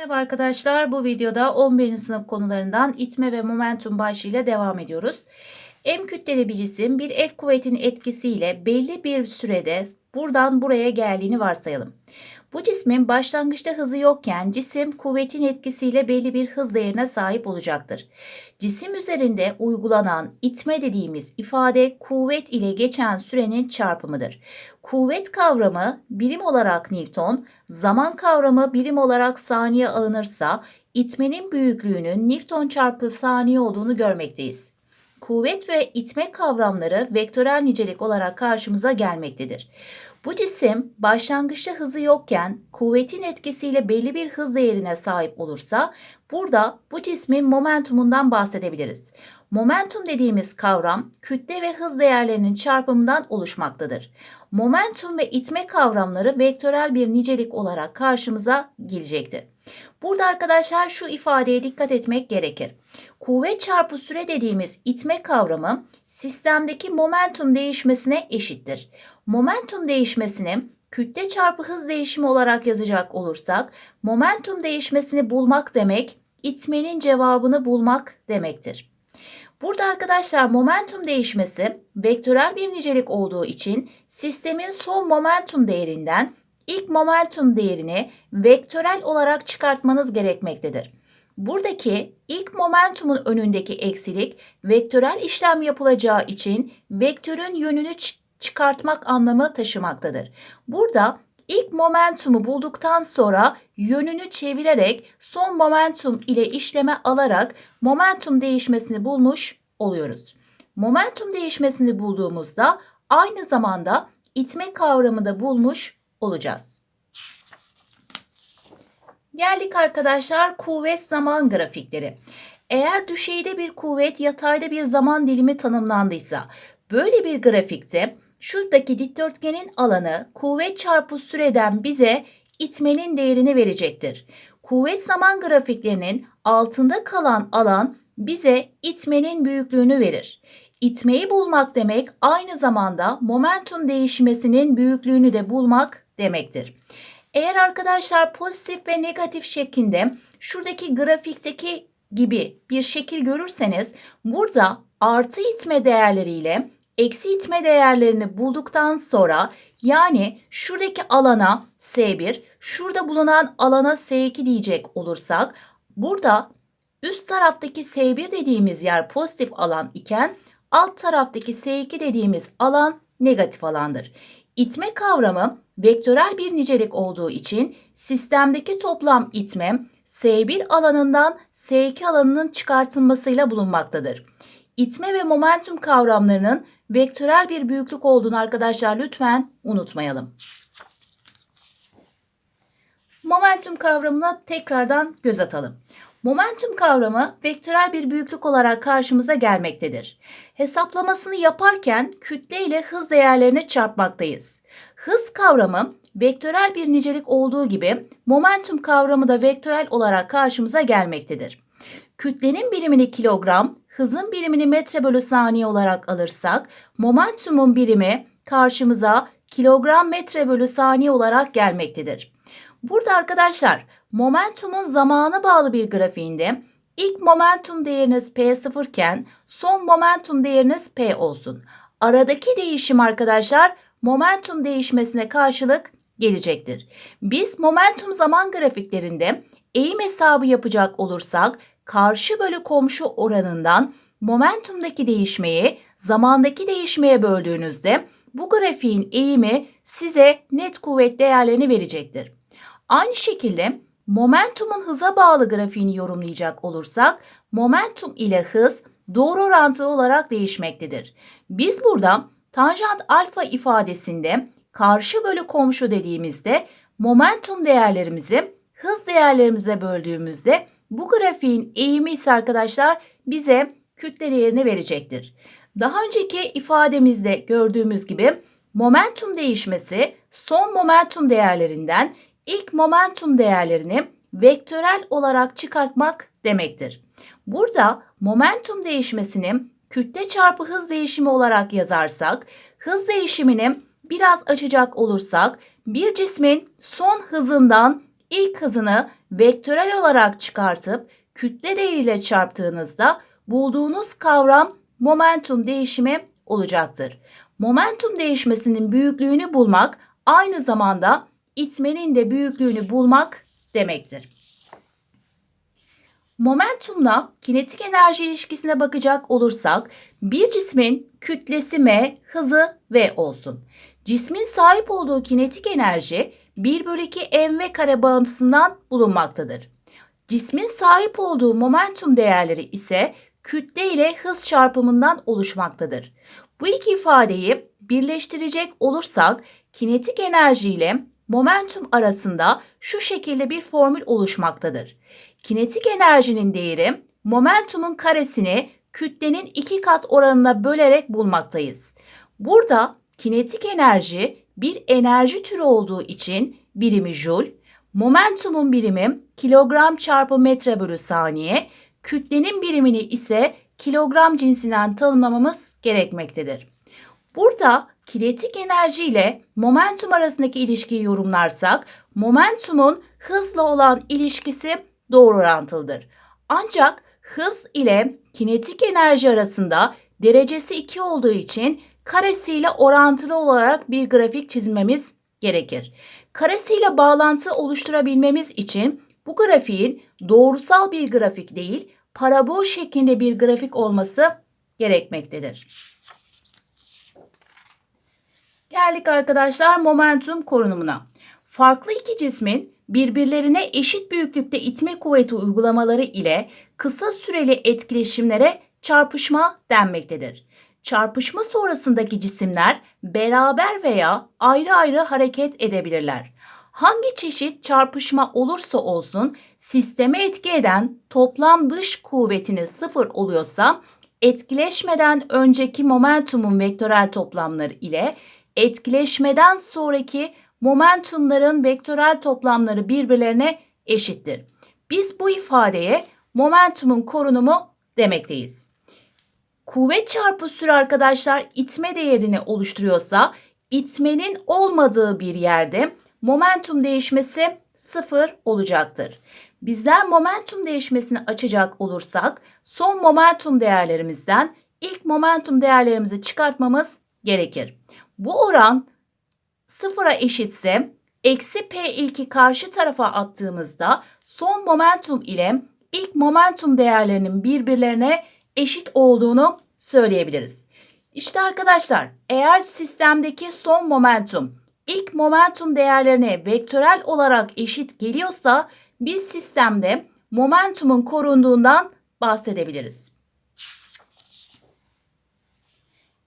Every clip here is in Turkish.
Merhaba arkadaşlar. Bu videoda 11. sınıf konularından itme ve momentum başlığıyla devam ediyoruz. M kütleli bir cisim bir F kuvvetinin etkisiyle belli bir sürede buradan buraya geldiğini varsayalım. Bu cismin başlangıçta hızı yokken cisim kuvvetin etkisiyle belli bir hız değerine sahip olacaktır. Cisim üzerinde uygulanan itme dediğimiz ifade kuvvet ile geçen sürenin çarpımıdır. Kuvvet kavramı birim olarak Newton, zaman kavramı birim olarak saniye alınırsa itmenin büyüklüğünün Newton çarpı saniye olduğunu görmekteyiz. Kuvvet ve itme kavramları vektörel nicelik olarak karşımıza gelmektedir. Bu cisim başlangıçta hızı yokken kuvvetin etkisiyle belli bir hız değerine sahip olursa burada bu cismin momentumundan bahsedebiliriz. Momentum dediğimiz kavram kütle ve hız değerlerinin çarpımından oluşmaktadır. Momentum ve itme kavramları vektörel bir nicelik olarak karşımıza gelecektir. Burada arkadaşlar şu ifadeye dikkat etmek gerekir. Kuvvet çarpı süre dediğimiz itme kavramı sistemdeki momentum değişmesine eşittir. Momentum değişmesini kütle çarpı hız değişimi olarak yazacak olursak momentum değişmesini bulmak demek itmenin cevabını bulmak demektir. Burada arkadaşlar momentum değişmesi vektörel bir nicelik olduğu için sistemin son momentum değerinden ilk momentum değerini vektörel olarak çıkartmanız gerekmektedir. Buradaki ilk momentumun önündeki eksilik vektörel işlem yapılacağı için vektörün yönünü çıkartmak anlamı taşımaktadır. Burada ilk momentumu bulduktan sonra yönünü çevirerek son momentum ile işleme alarak momentum değişmesini bulmuş oluyoruz. Momentum değişmesini bulduğumuzda aynı zamanda itme kavramı da bulmuş olacağız. Geldik arkadaşlar kuvvet zaman grafikleri. Eğer düşeyde bir kuvvet yatayda bir zaman dilimi tanımlandıysa böyle bir grafikte şuradaki dikdörtgenin alanı kuvvet çarpı süreden bize itmenin değerini verecektir. Kuvvet zaman grafiklerinin altında kalan alan bize itmenin büyüklüğünü verir. İtmeyi bulmak demek aynı zamanda momentum değişmesinin büyüklüğünü de bulmak demektir. Eğer arkadaşlar pozitif ve negatif şeklinde şuradaki grafikteki gibi bir şekil görürseniz burada artı itme değerleriyle eksi itme değerlerini bulduktan sonra yani şuradaki alana S1, şurada bulunan alana S2 diyecek olursak burada üst taraftaki S1 dediğimiz yer pozitif alan iken alt taraftaki S2 dediğimiz alan negatif alandır. İtme kavramı vektörel bir nicelik olduğu için sistemdeki toplam itme S1 alanından S2 alanının çıkartılmasıyla bulunmaktadır. İtme ve momentum kavramlarının vektörel bir büyüklük olduğunu arkadaşlar lütfen unutmayalım. Momentum kavramına tekrardan göz atalım. Momentum kavramı vektörel bir büyüklük olarak karşımıza gelmektedir. Hesaplamasını yaparken kütle ile hız değerlerini çarpmaktayız. Hız kavramı vektörel bir nicelik olduğu gibi momentum kavramı da vektörel olarak karşımıza gelmektedir. Kütlenin birimini kilogram, hızın birimini metre bölü saniye olarak alırsak momentumun birimi karşımıza kilogram metre bölü saniye olarak gelmektedir. Burada arkadaşlar momentumun zamana bağlı bir grafiğinde ilk momentum değeriniz P0 iken son momentum değeriniz P olsun. Aradaki değişim arkadaşlar momentum değişmesine karşılık gelecektir. Biz momentum zaman grafiklerinde eğim hesabı yapacak olursak karşı bölü komşu oranından momentumdaki değişmeyi zamandaki değişmeye böldüğünüzde bu grafiğin eğimi size net kuvvet değerlerini verecektir. Aynı şekilde momentumun hıza bağlı grafiğini yorumlayacak olursak momentum ile hız doğru orantılı olarak değişmektedir. Biz burada tanjant alfa ifadesinde karşı bölü komşu dediğimizde momentum değerlerimizi hız değerlerimize böldüğümüzde bu grafiğin eğimi ise arkadaşlar bize kütle değerini verecektir. Daha önceki ifademizde gördüğümüz gibi momentum değişmesi son momentum değerlerinden ilk momentum değerlerini vektörel olarak çıkartmak demektir. Burada momentum değişmesini kütle çarpı hız değişimi olarak yazarsak, hız değişimini biraz açacak olursak bir cismin son hızından ilk hızını vektörel olarak çıkartıp kütle değeriyle çarptığınızda bulduğunuz kavram momentum değişimi olacaktır. Momentum değişmesinin büyüklüğünü bulmak aynı zamanda itmenin de büyüklüğünü bulmak demektir. Momentumla kinetik enerji ilişkisine bakacak olursak bir cismin kütlesi m, hızı v olsun. Cismin sahip olduğu kinetik enerji 1 bölü 2 mv kare bağıntısından bulunmaktadır. Cismin sahip olduğu momentum değerleri ise kütle ile hız çarpımından oluşmaktadır. Bu iki ifadeyi birleştirecek olursak kinetik enerji ile momentum arasında şu şekilde bir formül oluşmaktadır. Kinetik enerjinin değeri momentumun karesini kütlenin iki kat oranına bölerek bulmaktayız. Burada kinetik enerji bir enerji türü olduğu için birimi joule, momentumun birimi kilogram çarpı metre bölü saniye, kütlenin birimini ise kilogram cinsinden tanımlamamız gerekmektedir. Burada kinetik enerji ile momentum arasındaki ilişkiyi yorumlarsak momentumun hızla olan ilişkisi doğru orantılıdır. Ancak hız ile kinetik enerji arasında derecesi 2 olduğu için karesiyle orantılı olarak bir grafik çizmemiz gerekir. Karesiyle bağlantı oluşturabilmemiz için bu grafiğin doğrusal bir grafik değil, parabol şeklinde bir grafik olması gerekmektedir. Geldik arkadaşlar momentum korunumuna. Farklı iki cismin birbirlerine eşit büyüklükte itme kuvveti uygulamaları ile kısa süreli etkileşimlere çarpışma denmektedir. Çarpışma sonrasındaki cisimler beraber veya ayrı ayrı hareket edebilirler. Hangi çeşit çarpışma olursa olsun sisteme etki eden toplam dış kuvvetini sıfır oluyorsa etkileşmeden önceki momentumun vektörel toplamları ile etkileşmeden sonraki momentumların vektörel toplamları birbirlerine eşittir. Biz bu ifadeye momentumun korunumu demekteyiz. Kuvvet çarpı süre arkadaşlar itme değerini oluşturuyorsa itmenin olmadığı bir yerde momentum değişmesi sıfır olacaktır. Bizler momentum değişmesini açacak olursak son momentum değerlerimizden ilk momentum değerlerimizi çıkartmamız gerekir. Bu oran sıfıra eşitse eksi P ilki karşı tarafa attığımızda son momentum ile ilk momentum değerlerinin birbirlerine eşit olduğunu söyleyebiliriz. İşte arkadaşlar eğer sistemdeki son momentum ilk momentum değerlerine vektörel olarak eşit geliyorsa biz sistemde momentumun korunduğundan bahsedebiliriz.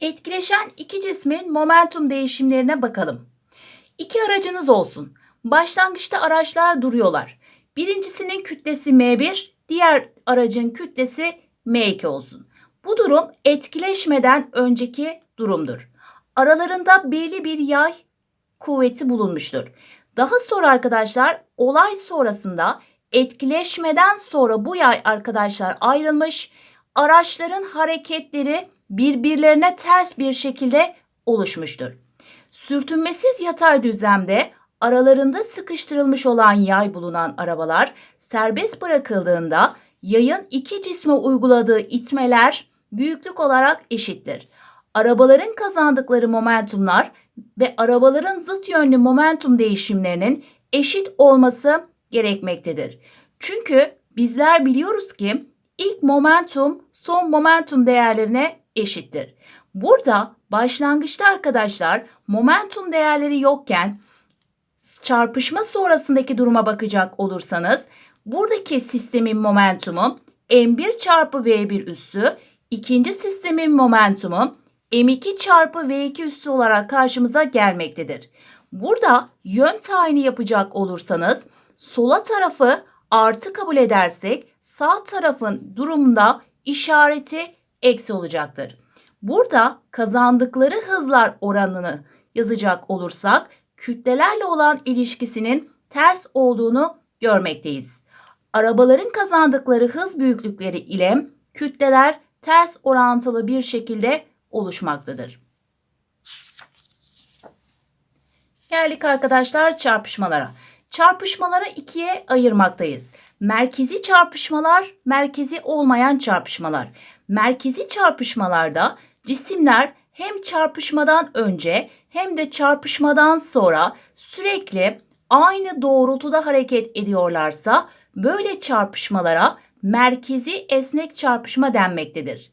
Etkileşen iki cismin momentum değişimlerine bakalım. İki aracınız olsun. Başlangıçta araçlar duruyorlar. Birincisinin kütlesi M1, diğer aracın kütlesi M2 olsun. Bu durum etkileşmeden önceki durumdur. Aralarında belli bir yay kuvveti bulunmuştur. Daha sonra arkadaşlar olay sonrasında etkileşmeden sonra bu yay arkadaşlar ayrılmış. Araçların hareketleri birbirlerine ters bir şekilde oluşmuştur. Sürtünmesiz yatay düzlemde aralarında sıkıştırılmış olan yay bulunan arabalar serbest bırakıldığında yayın iki cisme uyguladığı itmeler büyüklük olarak eşittir. Arabaların kazandıkları momentumlar ve arabaların zıt yönlü momentum değişimlerinin eşit olması gerekmektedir. Çünkü bizler biliyoruz ki ilk momentum son momentum değerlerine eşittir. Burada başlangıçta arkadaşlar momentum değerleri yokken çarpışma sonrasındaki duruma bakacak olursanız buradaki sistemin momentumu m1 çarpı v1 üssü ikinci sistemin momentumu m2 çarpı v2 üssü olarak karşımıza gelmektedir. Burada yön tayini yapacak olursanız sola tarafı artı kabul edersek sağ tarafın durumunda işareti eksi olacaktır. Burada kazandıkları hızlar oranını yazacak olursak kütlelerle olan ilişkisinin ters olduğunu görmekteyiz. Arabaların kazandıkları hız büyüklükleri ile kütleler ters orantılı bir şekilde oluşmaktadır. Geldik arkadaşlar çarpışmalara. çarpışmaları ikiye ayırmaktayız. Merkezi çarpışmalar, merkezi olmayan çarpışmalar. Merkezi çarpışmalarda cisimler hem çarpışmadan önce hem de çarpışmadan sonra sürekli aynı doğrultuda hareket ediyorlarsa böyle çarpışmalara merkezi esnek çarpışma denmektedir.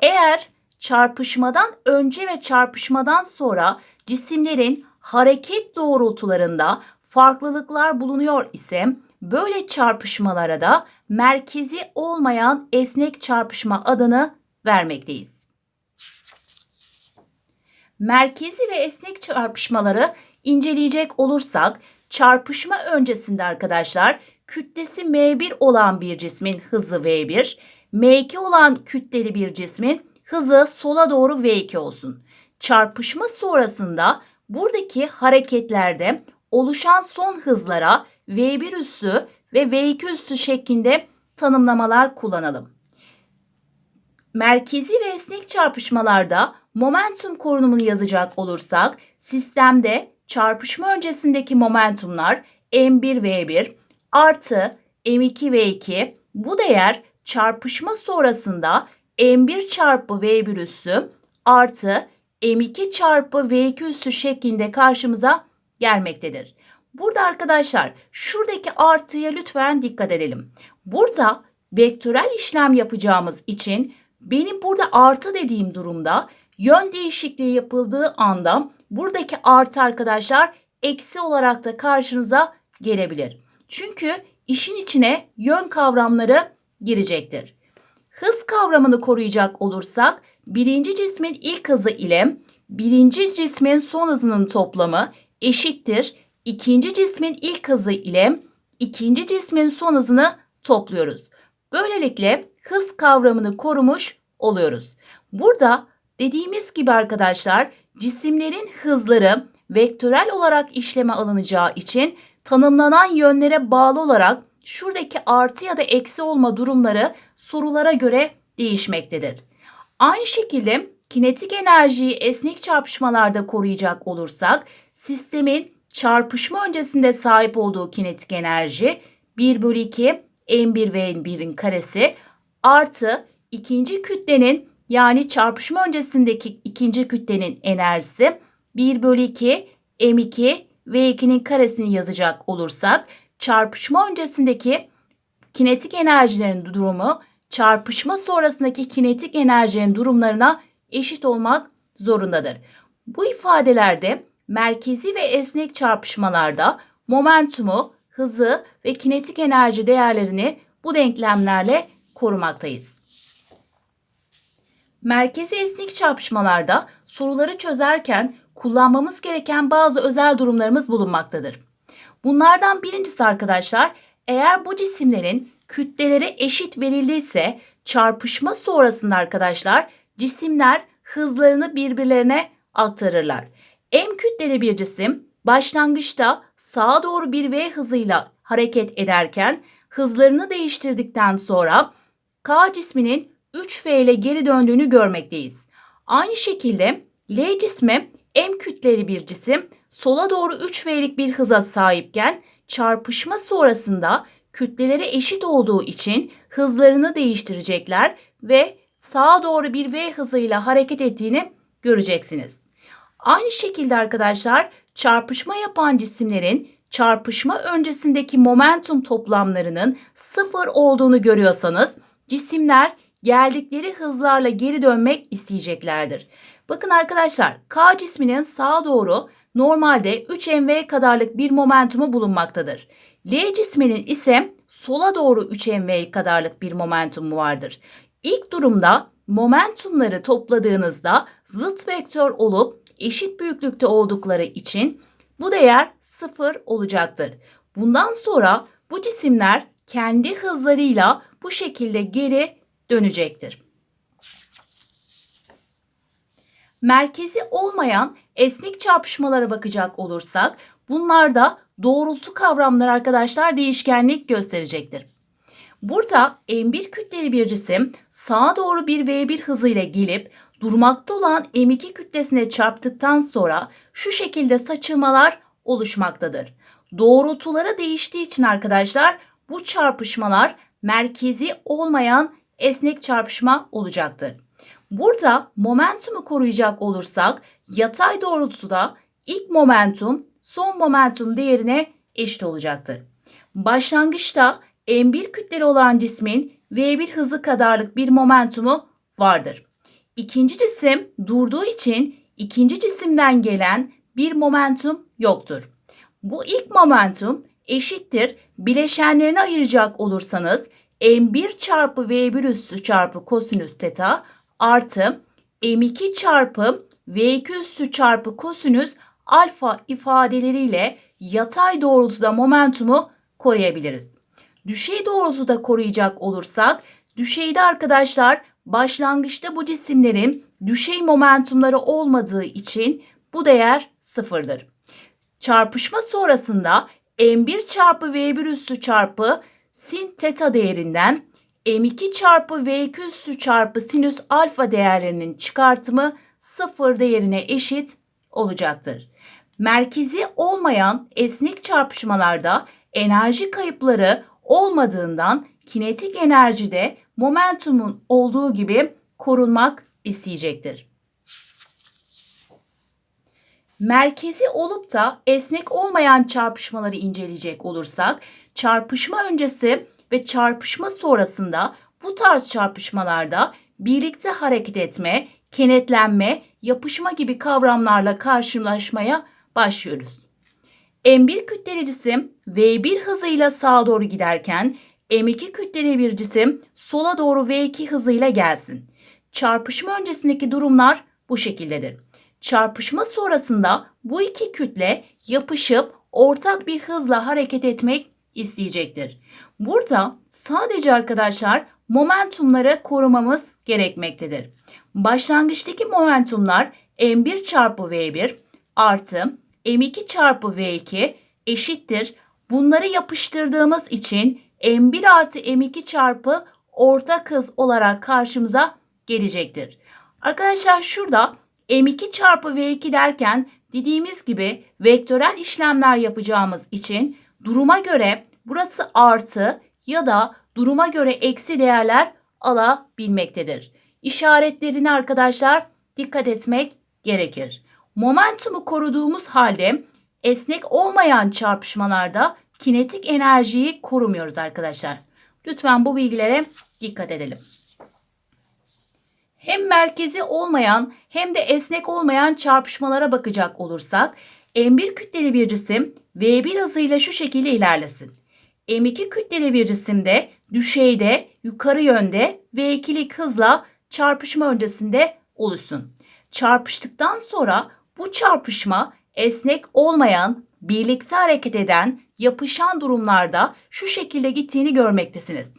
Eğer çarpışmadan önce ve çarpışmadan sonra cisimlerin hareket doğrultularında farklılıklar bulunuyor ise böyle çarpışmalara da merkezi olmayan esnek çarpışma adını vermekteyiz. Merkezi ve esnek çarpışmaları inceleyecek olursak çarpışma öncesinde arkadaşlar kütlesi m1 olan bir cismin hızı v1, m2 olan kütleli bir cismin hızı sola doğru v2 olsun. Çarpışma sonrasında buradaki hareketlerde oluşan son hızlara v1 üssü ve v2 üssü şeklinde tanımlamalar kullanalım. Merkezi ve esnek çarpışmalarda momentum korunumunu yazacak olursak sistemde çarpışma öncesindeki momentumlar m1v1 artı m2v2 bu değer çarpışma sonrasında m1 çarpı v1 üssü artı m2 çarpı v2 üssü şeklinde karşımıza gelmektedir. Burada arkadaşlar şuradaki artıya lütfen dikkat edelim. Burada vektörel işlem yapacağımız için benim burada artı dediğim durumda yön değişikliği yapıldığı anda buradaki artı arkadaşlar eksi olarak da karşınıza gelebilir. Çünkü işin içine yön kavramları girecektir. Hız kavramını koruyacak olursak birinci cismin ilk hızı ile birinci cismin son hızının toplamı eşittir. İkinci cismin ilk hızı ile ikinci cismin son hızını topluyoruz. Böylelikle hız kavramını korumuş oluyoruz. Burada dediğimiz gibi arkadaşlar cisimlerin hızları vektörel olarak işleme alınacağı için tanımlanan yönlere bağlı olarak şuradaki artı ya da eksi olma durumları sorulara göre değişmektedir. Aynı şekilde kinetik enerjiyi esnek çarpışmalarda koruyacak olursak sistemin çarpışma öncesinde sahip olduğu kinetik enerji 1 bölü 2 m1 ve n1'in karesi artı ikinci kütlenin yani çarpışma öncesindeki ikinci kütlenin enerjisi 1 bölü 2 m2 ve 2'nin karesini yazacak olursak çarpışma öncesindeki kinetik enerjilerin durumu çarpışma sonrasındaki kinetik enerjinin durumlarına eşit olmak zorundadır. Bu ifadelerde merkezi ve esnek çarpışmalarda momentumu, hızı ve kinetik enerji değerlerini bu denklemlerle korumaktayız. Merkezi esnek çarpışmalarda soruları çözerken kullanmamız gereken bazı özel durumlarımız bulunmaktadır. Bunlardan birincisi arkadaşlar eğer bu cisimlerin kütleleri eşit verildiyse çarpışma sonrasında arkadaşlar cisimler hızlarını birbirlerine aktarırlar. M kütleli bir cisim başlangıçta sağa doğru bir V hızıyla hareket ederken hızlarını değiştirdikten sonra K cisminin 3V ile geri döndüğünü görmekteyiz. Aynı şekilde L cismi M kütleli bir cisim sola doğru 3V'lik bir hıza sahipken çarpışma sonrasında kütleleri eşit olduğu için hızlarını değiştirecekler ve sağa doğru bir V hızıyla hareket ettiğini göreceksiniz. Aynı şekilde arkadaşlar çarpışma yapan cisimlerin çarpışma öncesindeki momentum toplamlarının sıfır olduğunu görüyorsanız cisimler geldikleri hızlarla geri dönmek isteyeceklerdir. Bakın arkadaşlar K cisminin sağa doğru normalde 3 mv kadarlık bir momentumu bulunmaktadır. L cisminin ise sola doğru 3 mv kadarlık bir momentumu vardır. İlk durumda momentumları topladığınızda zıt vektör olup eşit büyüklükte oldukları için bu değer sıfır olacaktır. Bundan sonra bu cisimler kendi hızlarıyla bu şekilde geri dönecektir. Merkezi olmayan esnek çarpışmalara bakacak olursak bunlarda doğrultu kavramları arkadaşlar değişkenlik gösterecektir. Burada M1 kütleli bir cisim sağa doğru bir V1 hızıyla gelip durmakta olan M2 kütlesine çarptıktan sonra şu şekilde saçılmalar oluşmaktadır. doğrultuları değiştiği için arkadaşlar bu çarpışmalar merkezi olmayan esnek çarpışma olacaktır. Burada momentumu koruyacak olursak yatay doğrultuda ilk momentum son momentum değerine eşit olacaktır. Başlangıçta M1 kütleli olan cismin V1 hızı kadarlık bir momentumu vardır. İkinci cisim durduğu için ikinci cisimden gelen bir momentum yoktur. Bu ilk momentum eşittir bileşenlerini ayıracak olursanız M1 çarpı V1 üssü çarpı kosinüs teta artı M2 çarpı V2 üssü çarpı kosinüs alfa ifadeleriyle yatay doğrultuda momentumu koruyabiliriz. Düşey doğrultuda koruyacak olursak düşeyde arkadaşlar başlangıçta bu cisimlerin düşey momentumları olmadığı için bu değer sıfırdır. Çarpışma sonrasında M1 çarpı V1 üssü çarpı sin teta değerinden M2 çarpı V2 üssü çarpı sinüs alfa değerlerinin çıkartımı sıfır değerine eşit olacaktır. Merkezi olmayan esnek çarpışmalarda enerji kayıpları olmadığından kinetik enerjide momentumun olduğu gibi korunmak isteyecektir. Merkezi olup da esnek olmayan çarpışmaları inceleyecek olursak, çarpışma öncesi ve çarpışma sonrasında bu tarz çarpışmalarda birlikte hareket etme, kenetlenme, yapışma gibi kavramlarla karşılaşmaya başlıyoruz. M1 kütleli cisim V1 hızıyla sağa doğru giderken M2 kütleli bir cisim sola doğru V2 hızıyla gelsin. Çarpışma öncesindeki durumlar bu şekildedir. Çarpışma sonrasında bu iki kütle yapışıp ortak bir hızla hareket etmek isteyecektir. Burada sadece arkadaşlar momentumları korumamız gerekmektedir. Başlangıçtaki momentumlar M1 çarpı V1 artı M2 çarpı V2 eşittir. Bunları yapıştırdığımız için M1 artı M2 çarpı ortak hız olarak karşımıza gelecektir. Arkadaşlar şurada M2 çarpı V2 derken dediğimiz gibi vektörel işlemler yapacağımız için duruma göre burası artı ya da duruma göre eksi değerler alabilmektedir. İşaretlerini arkadaşlar dikkat etmek gerekir. Momentumu koruduğumuz halde esnek olmayan çarpışmalarda kinetik enerjiyi korumuyoruz arkadaşlar. Lütfen bu bilgilere dikkat edelim. Hem merkezi olmayan hem de esnek olmayan çarpışmalara bakacak olursak M1 kütleli bir cisim V1 hızıyla şu şekilde ilerlesin. M2 kütleli bir cisimde düşeyde yukarı yönde V2'lik hızla çarpışma öncesinde oluşsun. Çarpıştıktan sonra bu çarpışma esnek olmayan, birlikte hareket eden, yapışan durumlarda şu şekilde gittiğini görmektesiniz.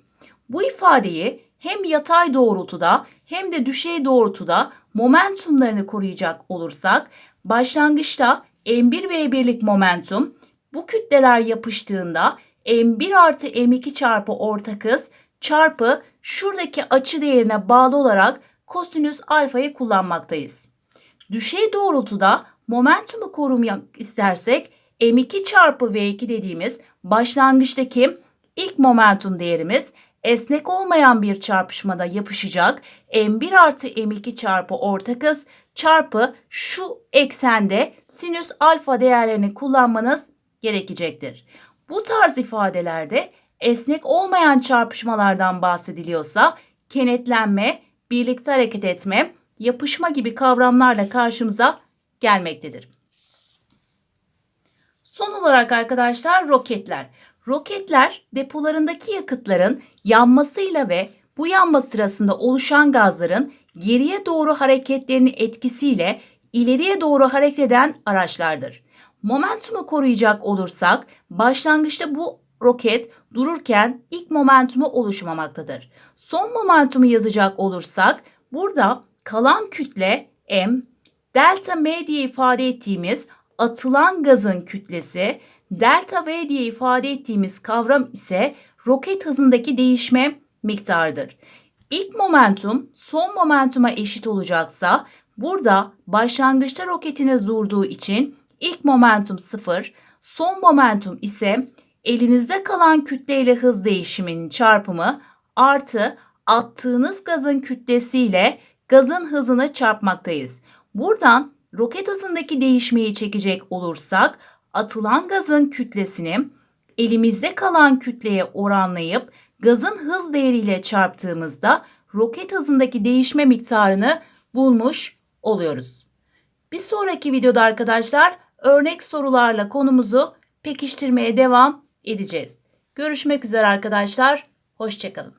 Bu ifadeyi hem yatay doğrultuda hem de düşey doğrultuda momentumlarını koruyacak olursak başlangıçta M1 ve birlik momentum bu kütleler yapıştığında M1 artı M2 çarpı ortak hız çarpı şuradaki açı değerine bağlı olarak kosinüs alfayı kullanmaktayız. Düşey doğrultuda momentumu korumak istersek M2 çarpı V2 dediğimiz başlangıçtaki ilk momentum değerimiz esnek olmayan bir çarpışmada yapışacak M1 artı M2 çarpı ortak hız çarpı şu eksende sinüs alfa değerlerini kullanmanız gerekecektir. Bu tarz ifadelerde esnek olmayan çarpışmalardan bahsediliyorsa kenetlenme, birlikte hareket etme, yapışma gibi kavramlarla karşımıza gelmektedir. Son olarak arkadaşlar roketler. Roketler depolarındaki yakıtların yanmasıyla ve bu yanma sırasında oluşan gazların geriye doğru hareketlerinin etkisiyle ileriye doğru hareket eden araçlardır. Momentumu koruyacak olursak başlangıçta bu roket dururken ilk momentumu oluşmamaktadır. Son momentumu yazacak olursak burada kalan kütle m, delta m diye ifade ettiğimiz atılan gazın kütlesi, delta v diye ifade ettiğimiz kavram ise roket hızındaki değişme miktarıdır. İlk momentum son momentuma eşit olacaksa burada başlangıçta roketiniz durduğu için ilk momentum 0, Son momentum ise elinizde kalan kütle ile hız değişiminin çarpımı artı attığınız gazın kütlesiyle gazın hızını çarpmaktayız. Buradan roket hızındaki değişmeyi çekecek olursak atılan gazın kütlesini elimizde kalan kütleye oranlayıp gazın hız değeriyle çarptığımızda roket hızındaki değişme miktarını bulmuş oluyoruz. Bir sonraki videoda arkadaşlar örnek sorularla konumuzu pekiştirmeye devam edeceğiz. Görüşmek üzere arkadaşlar. Hoşçakalın.